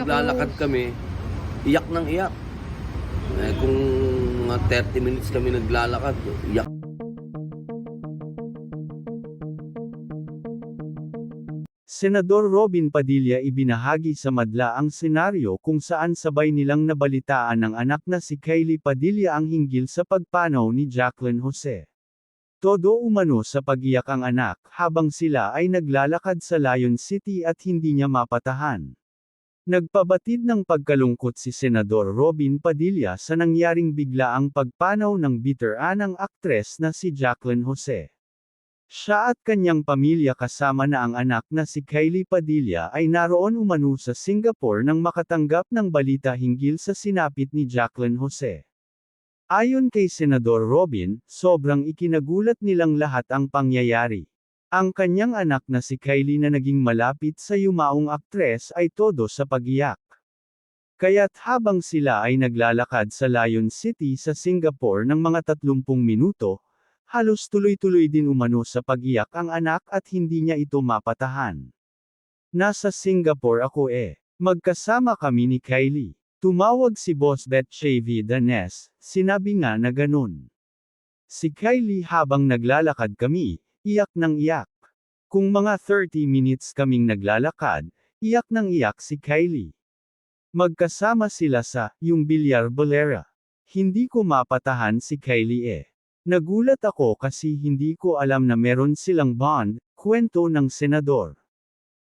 Naglalakad kami, iyak ng iyak. Eh, kung mga 30 minutes kami naglalakad, iyak. Senador Robin Padilla ibinahagi sa madla ang senaryo kung saan sabay nilang nabalitaan ng anak na si Kylie Padilla ang hinggil sa pagpanaw ni Jacqueline Jose. Todo umano sa pagiyak ang anak habang sila ay naglalakad sa Lion City at hindi niya mapatahan. Nagpabatid ng pagkalungkot si Senador Robin Padilla sa nangyaring biglaang pagpanaw ng bitter-anang aktres na si Jacqueline Jose. Siya at kanyang pamilya kasama na ang anak na si Kylie Padilla ay naroon umano sa Singapore nang makatanggap ng balita hinggil sa sinapit ni Jacqueline Jose. Ayon kay Senador Robin, sobrang ikinagulat nilang lahat ang pangyayari. Ang kanyang anak na si Kylie na naging malapit sa yumaong aktres ay todo sa pagiyak. Kaya't habang sila ay naglalakad sa Lion City sa Singapore ng mga 30 minuto, halos tuloy-tuloy din umano sa pagiyak ang anak at hindi niya ito mapatahan. Nasa Singapore ako eh. Magkasama kami ni Kylie. Tumawag si Boss Bet Chavy Danes, sinabi nga na ganun. Si Kylie habang naglalakad kami, iyak ng iyak. Kung mga 30 minutes kaming naglalakad, iyak ng iyak si Kylie. Magkasama sila sa, yung Bilyar Bolera. Hindi ko mapatahan si Kylie eh. Nagulat ako kasi hindi ko alam na meron silang bond, kwento ng senador.